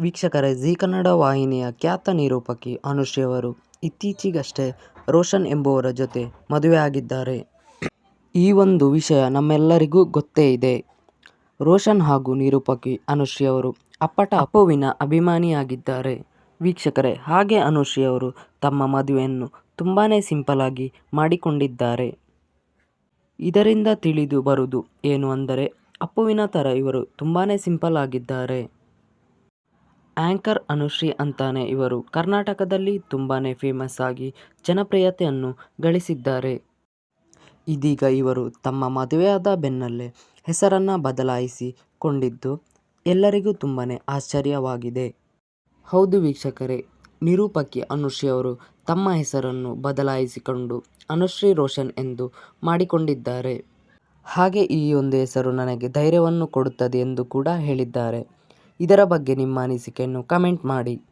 ವೀಕ್ಷಕರೇ, ಜೀ ಕನ್ನಡ ವಾಹಿನಿಯ ಖ್ಯಾತ ನಿರೂಪಕಿ ಅನುಶ್ರೀ ಅವರು ಇತ್ತೀಚೆಗಷ್ಟೇ ರೋಷನ್ ಎಂಬುವರ ಜೊತೆ ಮದುವೆಯಾಗಿದ್ದಾರೆ. ಈ ಒಂದು ವಿಷಯ ನಮ್ಮೆಲ್ಲರಿಗೂ ಗೊತ್ತೇ ಇದೆ. ರೋಷನ್ ಹಾಗೂ ನಿರೂಪಕಿ ಅನುಶ್ರೀ ಅವರು ಅಪ್ಪಟ ಅಪ್ಪುವಿನ ಅಭಿಮಾನಿಯಾಗಿದ್ದಾರೆ. ವೀಕ್ಷಕರೇ, ಹಾಗೆ ಅನುಶ್ರೀ ಅವರು ತಮ್ಮ ಮದುವೆಯನ್ನು ತುಂಬಾ ಸಿಂಪಲ್ ಆಗಿ ಮಾಡಿಕೊಂಡಿದ್ದಾರೆ. ಇದರಿಂದ ತಿಳಿದು ಬರುವುದು ಏನು ಅಂದರೆ, ಅಪ್ಪುವಿನ ಥರ ಇವರು ತುಂಬಾ ಸಿಂಪಲ್ ಆಗಿದ್ದಾರೆ. ಆಂಕರ್ ಅನುಶ್ರೀ ಅಂತಾನೆ ಇವರು ಕರ್ನಾಟಕದಲ್ಲಿ ತುಂಬಾ ಫೇಮಸ್ ಆಗಿ ಜನಪ್ರಿಯತೆಯನ್ನು ಗಳಿಸಿದ್ದಾರೆ. ಇದೀಗ ಇವರು ತಮ್ಮ ಮದುವೆಯಾದ ಬೆನ್ನಲ್ಲೇ ಹೆಸರನ್ನು ಬದಲಾಯಿಸಿಕೊಂಡಿದ್ದು ಎಲ್ಲರಿಗೂ ತುಂಬಾ ಆಶ್ಚರ್ಯವಾಗಿದೆ. ಹೌದು ವೀಕ್ಷಕರೇ, ನಿರೂಪಕಿ ಅನುಶ್ರೀ ಅವರು ತಮ್ಮ ಹೆಸರನ್ನು ಬದಲಾಯಿಸಿಕೊಂಡು ಅನುಶ್ರೀ ರೋಷನ್ ಎಂದು ಮಾಡಿಕೊಂಡಿದ್ದಾರೆ. ಹಾಗೆ ಈ ಒಂದು ಹೆಸರು ನನಗೆ ಧೈರ್ಯವನ್ನು ಕೊಡುತ್ತದೆ ಎಂದು ಕೂಡ ಹೇಳಿದ್ದಾರೆ. ಇದರ ಬಗ್ಗೆ ನಿಮ್ಮ ಅನಿಸಿಕೆಯನ್ನು ಕಮೆಂಟ್ ಮಾಡಿ.